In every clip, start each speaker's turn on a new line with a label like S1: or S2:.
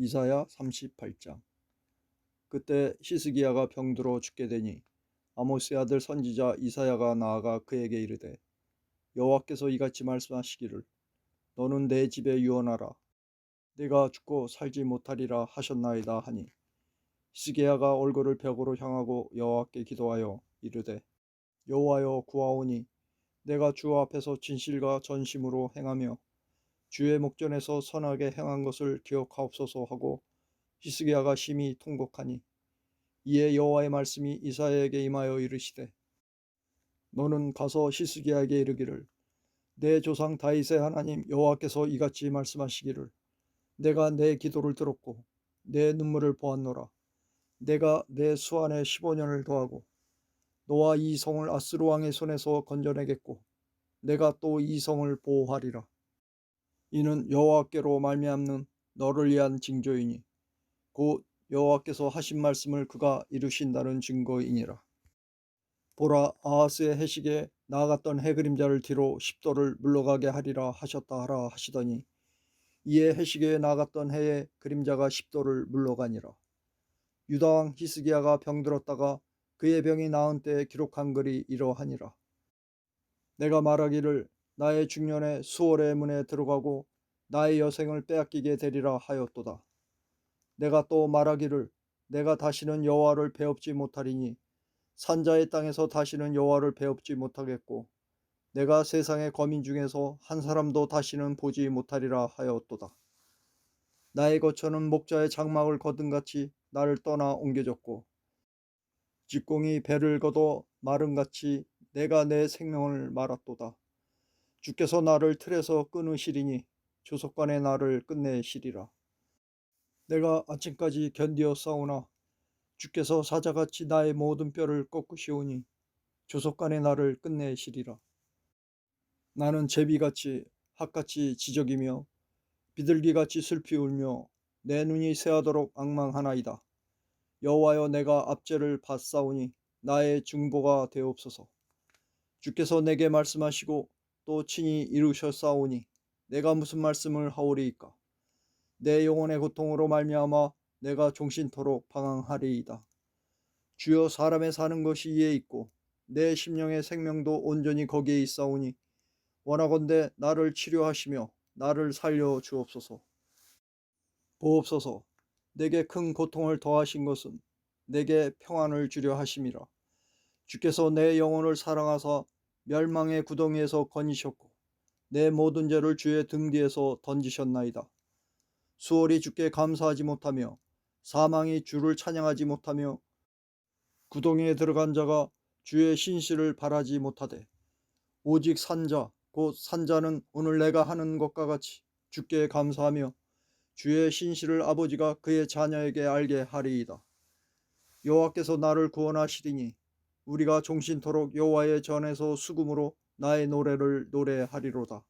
S1: 이사야 38장. 그때 히스기야가 병들어 죽게 되니 아모스의 아들 선지자 이사야가 나아가 그에게 이르되 여호와께서 이같이 말씀하시기를 너는 내 집에 유언하라. 내가 죽고 살지 못하리라 하셨나이다 하니 히스기야가 얼굴을 벽으로 향하고 여호와께 기도하여 이르되 여호와여 구하오니 내가 주 앞에서 진실과 전심으로 행하며 주의 목전에서 선하게 행한 것을 기억하옵소서 하고 히스기야가 심히 통곡하니 이에 여호와의 말씀이 이사야에게 임하여 이르시되 너는 가서 히스기야에게 이르기를 내 조상 다윗의 하나님 여호와께서 이같이 말씀하시기를 내가 내 기도를 들었고 내 눈물을 보았노라. 내가 내 수안에 15년을 더하고 너와 이 성을 아스루 왕의 손에서 건져내겠고 내가 또 이 성을 보호하리라 이는 여호와께로 말미암는 너를 위한 징조이니 곧 여호와께서 하신 말씀을 그가 이루신다는 증거이니라. 보라 아하스의 해식에 나아갔던 해 그림자를 뒤로 십도를 물러가게 하리라 하셨다 하라 하시더니 이에 해식에 나아갔던 해의 그림자가 십도를 물러가니라. 유다왕 히스기야가 병들었다가 그의 병이 나은 때에 기록한 글이 이러하니라. 내가 말하기를 나의 중년에 수월의 문에 들어가고 나의 여생을 빼앗기게 되리라 하였도다. 내가 또 말하기를 내가 다시는 여호와를 배웁지 못하리니 산자의 땅에서 다시는 여호와를 배웁지 못하겠고 내가 세상의 거민 중에서 한 사람도 다시는 보지 못하리라 하였도다. 나의 거처는 목자의 장막을 거둔같이 나를 떠나 옮겨졌고 직공이 배를 걷어 마름같이 내가 내 생명을 말았도다. 주께서 나를 틀에서 끊으시리니 조석관의 나를 끝내시리라. 내가 아침까지 견디어 싸우나 주께서 사자같이 나의 모든 뼈를 꺾으시오니 조석관의 나를 끝내시리라. 나는 제비같이 학같이 지적이며 비둘기같이 슬피 울며 내 눈이 새하도록 악망하나이다. 여호와여 내가 압제를 받사오니 나의 중보가 되옵소서. 주께서 내게 말씀하시고 또 친히 이루셨사오니 내가 무슨 말씀을 하오리이까? 내 영혼의 고통으로 말미암아 내가 종신토록 방황하리이다. 주여 사람의 사는 것이 이에 있고 내 심령의 생명도 온전히 거기에 있사오니 원하건대 나를 치료하시며 나를 살려 주옵소서. 보옵소서. 내게 큰 고통을 더하신 것은 내게 평안을 주려 하심이라. 주께서 내 영혼을 사랑하사 멸망의 구덩이에서 건지셨고 내 모든 죄를 주의 등 뒤에서 던지셨나이다. 수월이 주께 감사하지 못하며 사망이 주를 찬양하지 못하며 구덩이에 들어간 자가 주의 신실을 바라지 못하되 오직 산자 곧 산자는 오늘 내가 하는 것과 같이 주께 감사하며 주의 신실을 아버지가 그의 자녀에게 알게 하리이다. 여호와께서 나를 구원하시리니 우리가 종신토록 여호와의 전에서 수금으로 나의 노래를 노래하리로다.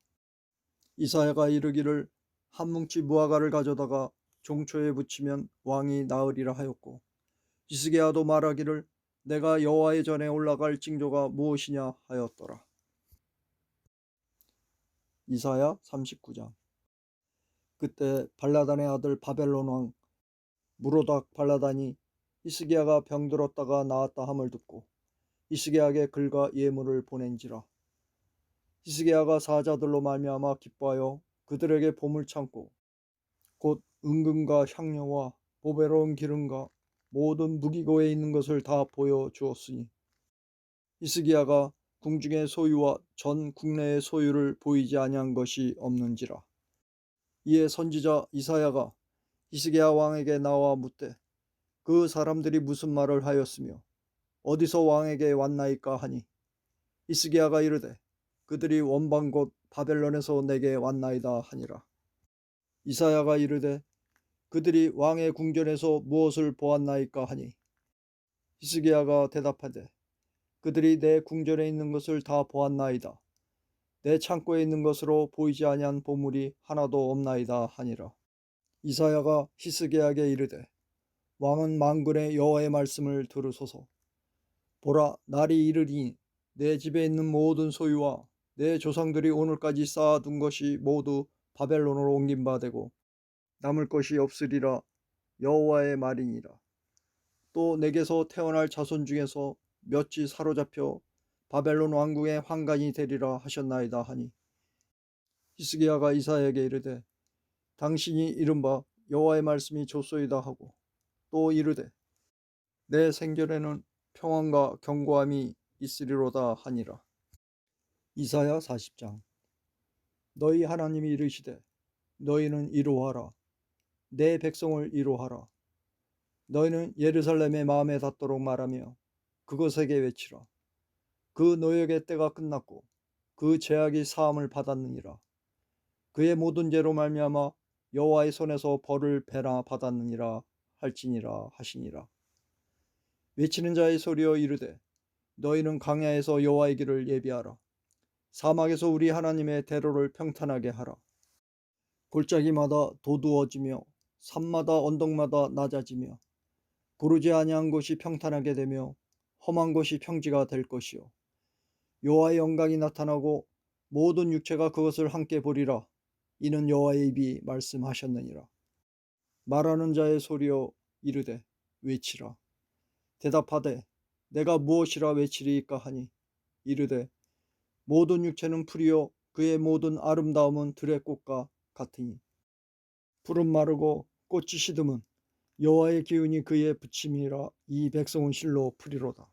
S1: 이사야가 이르기를 한 뭉치 무화과를 가져다가 종초에 붙이면 왕이 나으리라 하였고 이스게야도 말하기를 내가 여호와의 전에 올라갈 징조가 무엇이냐 하였더라. 이사야 39장 그때 발라단의 아들 바벨론 왕 무로닥 발라단이 이스기야가 병들었다가 나았다 함을 듣고 이스게야에게 글과 예물을 보낸지라. 이스게야가 사자들로 말미암아 기뻐하여 그들에게 보물 창고 곧 은금과 향료와 보배로운 기름과 모든 무기고에 있는 것을 다 보여 주었으니 이스기야가 궁중의 소유와 전 국내의 소유를 보이지 아니한 것이 없는지라. 이에 선지자 이사야가 이스기야 왕에게 나와 묻되 그 사람들이 무슨 말을 하였으며 어디서 왕에게 왔나이까 하니? 이스기야가 이르되 그들이 원방 곧 바벨론에서 내게 왔나이다 하니라. 이사야가 이르되 그들이 왕의 궁전에서 무엇을 보았나이까 하니? 히스기야가 대답하되 그들이 내 궁전에 있는 것을 다 보았나이다. 내 창고에 있는 것으로 보이지 아니한 보물이 하나도 없나이다 하니라. 이사야가 히스기야에게 이르되 왕은 만군의 여호와의 말씀을 들으소서. 보라 날이 이르리니 내 집에 있는 모든 소유와 내 조상들이 오늘까지 쌓아둔 것이 모두 바벨론으로 옮긴 바 되고 남을 것이 없으리라 여호와의 말이니라. 또 내게서 태어날 자손 중에서 몇이 사로잡혀 바벨론 왕궁의 환관이 되리라 하셨나이다 하니 히스기야가 이사야에게 이르되 당신이 이른바 여호와의 말씀이 좋소이다 하고 또 이르되 내 생결에는 평안과 견고함이 있으리로다 하니라. 이사야 40장. 너희 하나님이 이르시되 너희는 이루하라. 내 백성을 이루하라. 너희는 예루살렘의 마음에 닿도록 말하며 그것에게 외치라. 그 노역의 때가 끝났고 그 죄악이 사함을 받았느니라. 그의 모든 죄로 말미암아 여호와의 손에서 벌을 배나 받았느니라 할지니라 하시니라. 외치는 자의 소리여 이르되 너희는 강야에서 여호와의 길을 예비하라 사막에서 우리 하나님의 대로를 평탄하게 하라. 골짜기마다 도두어지며 산마다 언덕마다 낮아지며 고르지 아니한 곳이 평탄하게 되며 험한 곳이 평지가 될 것이요. 여호와의 영광이 나타나고 모든 육체가 그것을 함께 보리라. 이는 여호와의 입이 말씀하셨느니라. 말하는 자의 소리여 이르되 외치라. 대답하되 내가 무엇이라 외치리이까 하니? 이르되 모든 육체는 풀이요 그의 모든 아름다움은 들의 꽃과 같으니 푸른 마르고 꽃이 시듬은 여호와의 기운이 그의 부침이라 이 백성은 실로 풀이로다.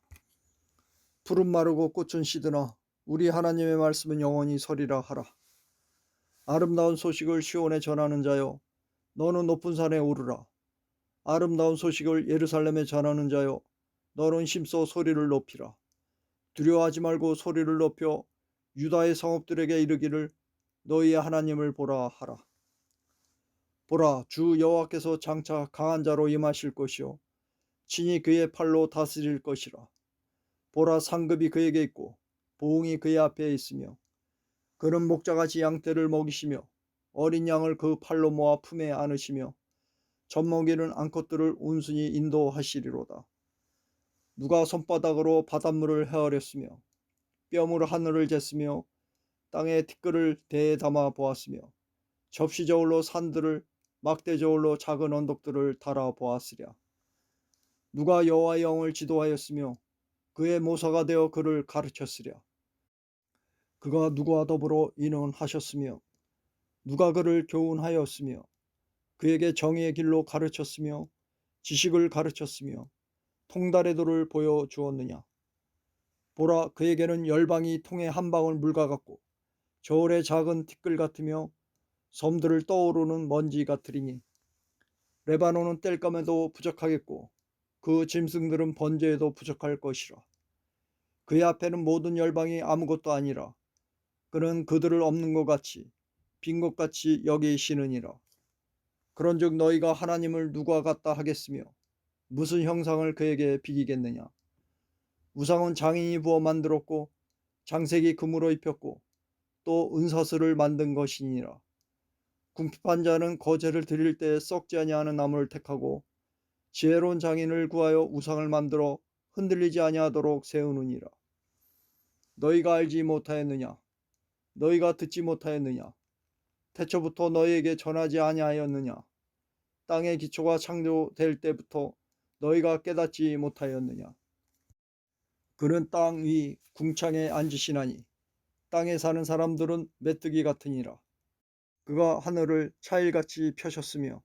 S1: 푸른 마르고 꽃은 시드나 우리 하나님의 말씀은 영원히 서리라 하라. 아름다운 소식을 시온에 전하는 자여 너는 높은 산에 오르라. 아름다운 소식을 예루살렘에 전하는 자여 너는 힘써 소리를 높이라. 두려워하지 말고 소리를 높여 유다의 성읍들에게 이르기를 너희의 하나님을 보라 하라. 보라 주 여호와께서 장차 강한 자로 임하실 것이요 친히 그의 팔로 다스릴 것이라. 보라 상급이 그에게 있고 보응이 그의 앞에 있으며 그는 목자같이 양떼를 먹이시며 어린 양을 그 팔로 모아 품에 안으시며 젖먹이는 암컷들을 온순히 인도하시리로다. 누가 손바닥으로 바닷물을 헤아렸으며 뼘으로 하늘을 쟀으며 땅에 티끌을 대에 담아 보았으며 접시 저울로 산들을 막대 저울로 작은 언덕들을 달아 보았으랴. 누가 여호와의 영을 지도하였으며 그의 모사가 되어 그를 가르쳤으랴. 그가 누구와 더불어 인원하셨으며 누가 그를 교훈하였으며 그에게 정의의 길로 가르쳤으며 지식을 가르쳤으며 통달의 도를 보여 주었느냐. 보라 그에게는 열방이 통에 한 방울 물과 같고 저울의 작은 티끌 같으며 섬들을 떠오르는 먼지 같으리니 레바논은 뗄감에도 부족하겠고 그 짐승들은 번제에도 부족할 것이라. 그의 앞에는 모든 열방이 아무것도 아니라 그는 그들을 없는 것 같이 빈 것 같이 여기시느니라. 그런즉 너희가 하나님을 누가 같다 하겠으며 무슨 형상을 그에게 비기겠느냐 우상은 장인이 부어 만들었고 장색이 금으로 입혔고 또 은사슬을 만든 것이니라. 궁핍한 자는 거제를 드릴 때 썩지 아니하는 나무를 택하고 지혜로운 장인을 구하여 우상을 만들어 흔들리지 아니하도록 세우느니라. 너희가 알지 못하였느냐? 너희가 듣지 못하였느냐? 태초부터 너희에게 전하지 아니하였느냐? 땅의 기초가 창조될 때부터 너희가 깨닫지 못하였느냐? 그는 땅 위 궁창에 앉으시나니 땅에 사는 사람들은 메뚜기 같으니라. 그가 하늘을 차일같이 펴셨으며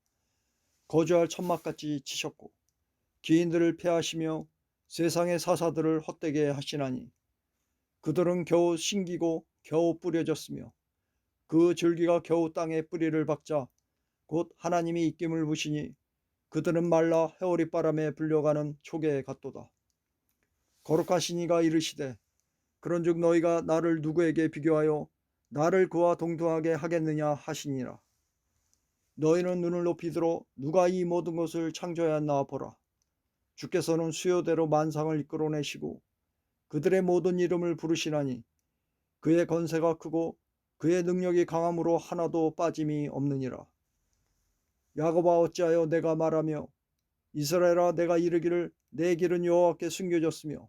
S1: 거주할 천막같이 치셨고 기인들을 패하시며 세상의 사사들을 헛되게 하시나니 그들은 겨우 신기고 겨우 뿌려졌으며 그 줄기가 겨우 땅에 뿌리를 박자 곧 하나님이 입김을 부시니 그들은 말라 해오리 바람에 불려가는 촉에 같도다. 거룩하신 이가 이르시되 그런즉 너희가 나를 누구에게 비교하여 나를 그와 동등하게 하겠느냐 하시니라. 너희는 눈을 높이 들어 누가 이 모든 것을 창조하였나 보라. 주께서는 수요대로 만상을 이끌어내시고 그들의 모든 이름을 부르시나니 그의 건세가 크고 그의 능력이 강함으로 하나도 빠짐이 없느니라. 야곱아 어찌하여 내가 말하며 이스라엘아 내가 이르기를 내 길은 여호와께 숨겨졌으며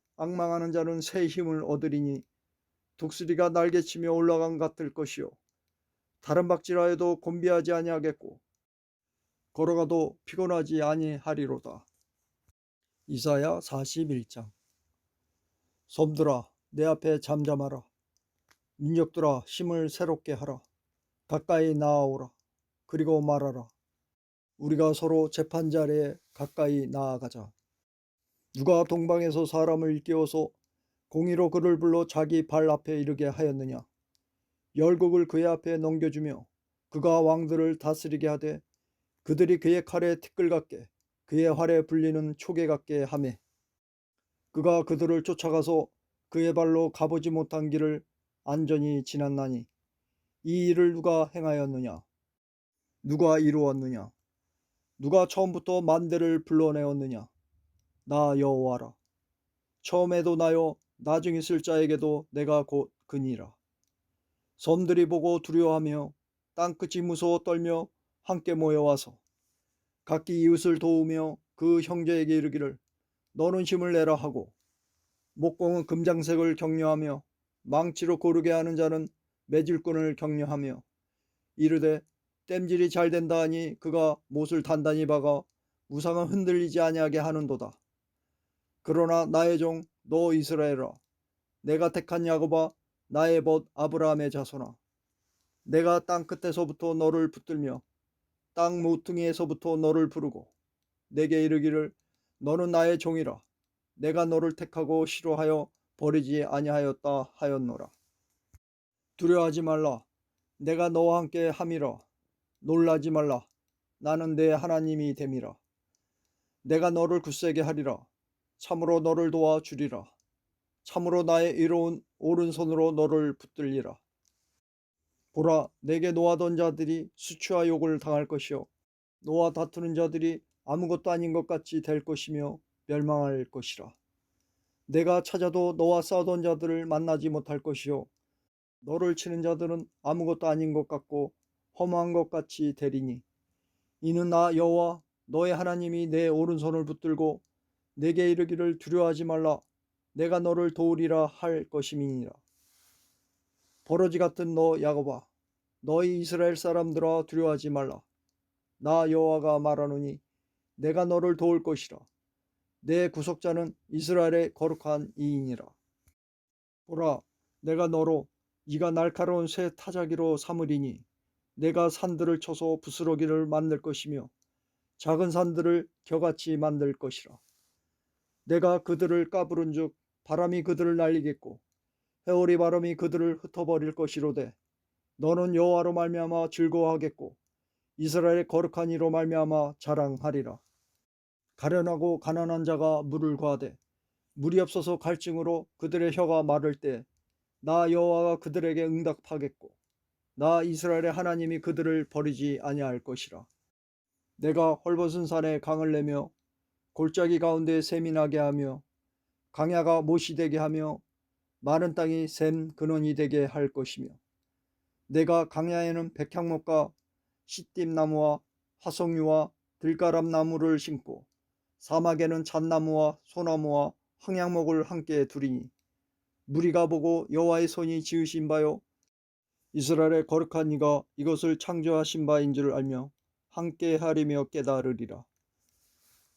S1: 악망하는 자는 새 힘을 얻으리니 독수리가 날개치며 올라간 같을 것이요. 다른 박질하여도 곤비하지 아니하겠고 걸어가도 피곤하지 아니하리로다. 이사야 41장. 섬들아 내 앞에 잠잠하라. 민족들아 힘을 새롭게 하라. 가까이 나아오라. 그리고 말하라. 우리가 서로 재판 자리에 가까이 나아가자 누가 동방에서 사람을 일깨워서 공의로 그를 불러 자기 발 앞에 이르게 하였느냐? 열국을 그의 앞에 넘겨주며 그가 왕들을 다스리게 하되 그들이 그의 칼에 티끌 같게 그의 활에 불리는 초계 같게 하매. 그가 그들을 쫓아가서 그의 발로 가보지 못한 길을 안전히 지났나니 이 일을 누가 행하였느냐? 누가 이루었느냐? 누가 처음부터 만대를 불러내었느냐 나 여호와라 처음에도 나요 나중 있을 자에게도 내가 곧 그니라 섬들이 보고 두려워하며 땅끝이 무서워 떨며 함께 모여와서 각기 이웃을 도우며 그 형제에게 이르기를 너는 힘을 내라 하고 목공은 금장색을 격려하며 망치로 고르게 하는 자는 매질꾼을 격려하며 이르되 땜질이 잘 된다 하니 그가 못을 단단히 박아 우상은 흔들리지 아니하게 하는도다. 그러나 나의 종 너 이스라엘아 내가 택한 야곱아 나의 벗 아브라함의 자손아 내가 땅 끝에서부터 너를 붙들며 땅 모퉁이에서부터 너를 부르고 내게 이르기를 너는 나의 종이라. 내가 너를 택하고 싫어하여 버리지 아니하였다 하였노라. 두려워하지 말라. 내가 너와 함께 함이라. 놀라지 말라. 나는 내 하나님이 됨이라. 내가 너를 굳세게 하리라 참으로 너를 도와 주리라. 참으로 나의 이로운 오른손으로 너를 붙들리라. 보라 내게 노하던 자들이 수치와 욕을 당할 것이요. 너와 다투는 자들이 아무것도 아닌 것 같이 될 것이며 멸망할 것이라. 내가 찾아도 너와 싸우던 자들을 만나지 못할 것이요. 너를 치는 자들은 아무것도 아닌 것 같고 허무한 것 같이 되리니. 이는 나 여호와 너의 하나님이 내 오른손을 붙들고 내게 이르기를 두려워하지 말라. 내가 너를 도우리라 할 것임이니라. 버러지 같은 너 야곱아 너희 이스라엘 사람들아 두려워하지 말라. 나 여호와가 말하노니 내가 너를 도울 것이라. 내 구속자는 이스라엘의 거룩한 이인이라. 보라 내가 너로 이가 날카로운 새 타자기로 삼으리니 내가 산들을 쳐서 부스러기를 만들 것이며 작은 산들을 겨같이 만들 것이라 내가 그들을 까부른즉 바람이 그들을 날리겠고 해오리 바람이 그들을 흩어버릴 것이로되 너는 여호와로 말미암아 즐거워하겠고 이스라엘의 거룩한 이로 말미암아 자랑하리라. 가련하고 가난한 자가 물을 구하되 물이 없어서 갈증으로 그들의 혀가 마를 때 나 여호와가 그들에게 응답하겠고 나 이스라엘의 하나님이 그들을 버리지 아니할 것이라. 내가 헐벗은 산에 강을 내며 골짜기 가운데 샘이 나게 하며 강야가 못이 되게 하며 마른 땅이 샘 근원이 되게 할 것이며 내가 강야에는 백향목과 시띠나무와 화석류와 들가람나무를 심고 사막에는 잣나무와 소나무와 황양목을 함께 두리니 무리가 보고 여호와의 손이 지으신 바요 이스라엘의 거룩한 이가 이것을 창조하신 바인 줄 알며 함께 하리며 깨달으리라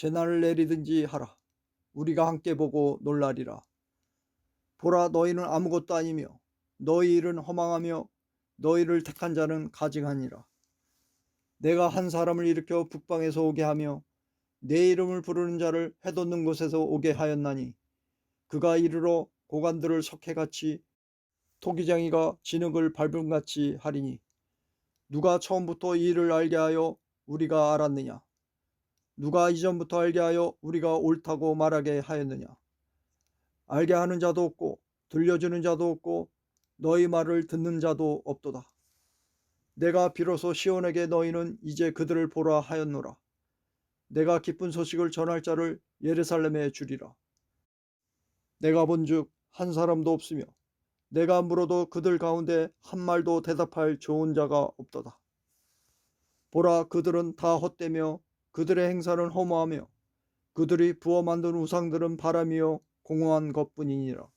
S1: 재난을 내리든지 하라. 우리가 함께 보고 놀라리라. 보라 너희는 아무것도 아니며 너희 일은 허망하며 너희를 택한 자는 가증하니라. 내가 한 사람을 일으켜 북방에서 오게 하며 내 이름을 부르는 자를 해돋는 곳에서 오게 하였나니 그가 이르러 고관들을 석회같이 토기장이가 진흙을 밟음같이 하리니 누가 처음부터 이 일을 알게 하여 우리가 알았느냐 누가 이전부터 알게 하여 우리가 옳다고 말하게 하였느냐? 알게 하는 자도 없고 들려주는 자도 없고 너희 말을 듣는 자도 없도다. 내가 비로소 시온에게 너희는 이제 그들을 보라 하였노라. 내가 기쁜 소식을 전할 자를 예루살렘에 주리라. 내가 본즉 한 사람도 없으며 내가 물어도 그들 가운데 한 말도 대답할 좋은 자가 없도다. 보라 그들은 다 헛되며 그들의 행사는 허무하며 그들이 부어 만든 우상들은 바람이요 공허한 것뿐이니라.